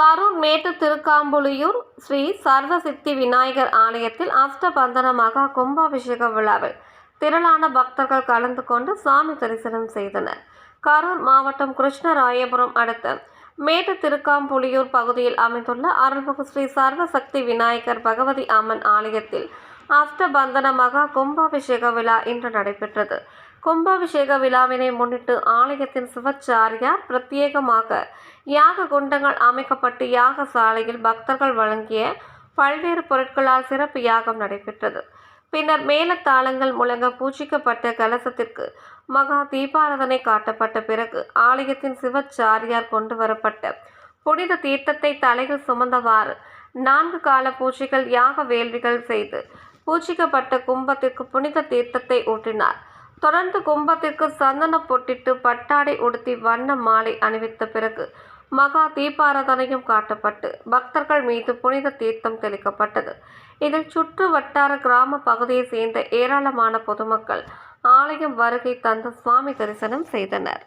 கரூர் மேட்டு திருக்காம்புலியூர் ஸ்ரீ சர்வசித்தி விநாயகர் ஆலயத்தில் அஷ்டபந்தன மகா கும்பாபிஷேக விழாவில் திரளான பக்தர்கள் கலந்து கொண்டு சாமி தரிசனம் செய்தனர். கரூர் மாவட்டம் கிருஷ்ணராயபுரம் அடுத்த மேட்டு திருக்காம்புலியூர் பகுதியில் அமைந்துள்ள அருள்மிகு ஸ்ரீ சர்வசக்தி விநாயகர் பகவதி அம்மன் ஆலயத்தில் அஷ்டபந்தன மகா கும்பாபிஷேக விழா இன்று நடைபெற்றது. கும்பாபிஷேக விழாவினை முன்னிட்டு ஆலயத்தின் சிவச்சாரியார் பிரத்யேகமாக யாக குண்டங்கள் அமைக்கப்பட்டு யாக சாலையில் பக்தர்கள் வழங்கிய பல்வேறு பொருட்களால் சிறப்பு யாகம் நடைபெற்றது. பின்னர் மேலத்தாளங்கள் முழங்க பூஜிக்கப்பட்ட கலசத்திற்கு மகா தீபாராதனை காட்டப்பட்ட பிறகு ஆலயத்தின் சிவச்சாரியார் கொண்டு வரப்பட்ட புனித தீர்த்தத்தை தலையில் சுமந்தவாறு நான்கு கால பூஜைகள் யாக வேள்விகள் செய்து பூஜிக்கப்பட்ட கும்பத்திற்கு புனித தீர்த்தத்தை ஊற்றினார். தொடர்ந்து கும்பத்திற்கு சந்தன பொட்டிட்டு பட்டாடை உடுத்தி வண்ண மாலை அணிவித்த பிறகு மகா தீபாராதனையும் காட்டப்பட்டு பக்தர்கள் மீது புனித தீர்த்தம் தெளிக்கப்பட்டது. இதில் சுற்று வட்டார கிராம பகுதியை சேர்ந்த ஏராளமான பொதுமக்கள் ஆலயம் வருகை தந்து சுவாமி தரிசனம் செய்தனர்.